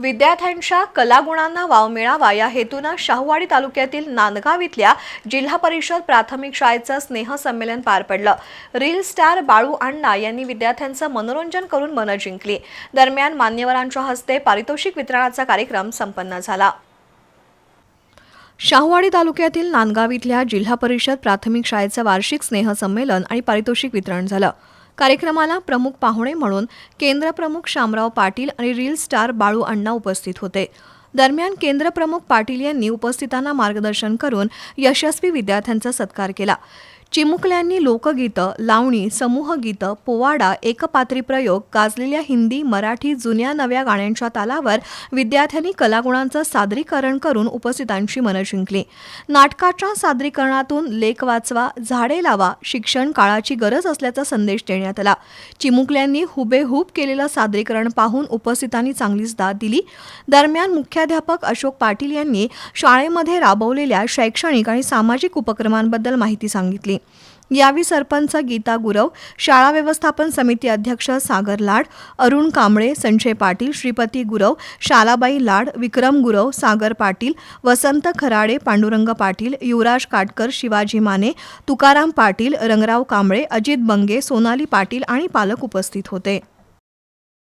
विद्यार्थ्यांच्या कलागुणांना वाव मिळावा या हेतूनं शाहूवाडी तालुक्यातील नांदगाव इथल्या जिल्हा परिषद प्राथमिक शाळेचं स्नेहसंमेलन पार पडलं. रील स्टार बाळू अण्णा यांनी विद्यार्थ्यांचं मनोरंजन करून मनं जिंकली. दरम्यान मान्यवरांच्या हस्ते पारितोषिक वितरणाचा कार्यक्रम संपन्न झाला. शाहूवाडी तालुक्यातील नांदगाव इथल्या जिल्हा परिषद प्राथमिक शाळेचं वार्षिक स्नेहसंमेलन आणि पारितोषिक वितरण झालं. कार्यक्रमाला प्रमुख पाहुणे म्हणून केंद्रप्रमुख शामराव पाटील आणि रील स्टार बाळू अण्णा उपस्थित होते. दरम्यान केंद्रप्रमुख पाटील यांनी उपस्थितांना मार्गदर्शन करून यशस्वी विद्यार्थ्यांचा सत्कार केला. चिमुकल्यांनी लोकगीतं लावणी समूहगीतं पोवाडा एकपात्री प्रयोग गाजलेल्या हिंदी मराठी जुन्या नव्या गाण्यांच्या तालावर विद्यार्थ्यांनी कलागुणांचं सादरीकरण करून उपस्थितांची मनं जिंकली नाटकाच्या सादरीकरणातून लेख वाचवा झाडे लावा शिक्षण काळाची गरज असल्याचा संदेश देण्यात आला. चिमुकल्यांनी हुबेहूब केलेलं सादरीकरण पाहून उपस्थितांनी चांगलीच दाद दिली. दरम्यान मुख्याध्यापक अशोक पाटील यांनी शाळेमध्ये राबवलेल्या शैक्षणिक आणि सामाजिक उपक्रमांबद्दल माहिती सांगितली. यावेळी सरपंच गीता गुरव शाळा व्यवस्थापन समिती अध्यक्ष सागर लाड अरुण कांबळे संजय पाटील श्रीपती गुरव शालाबाई लाड विक्रम गुरव सागर पाटील वसंत खराडे पांडुरंग पाटील युवराज काटकर शिवाजी माने तुकाराम पाटील रंगराव कांबळे अजित बंगे सोनाली पाटील आणि पालक उपस्थित होते.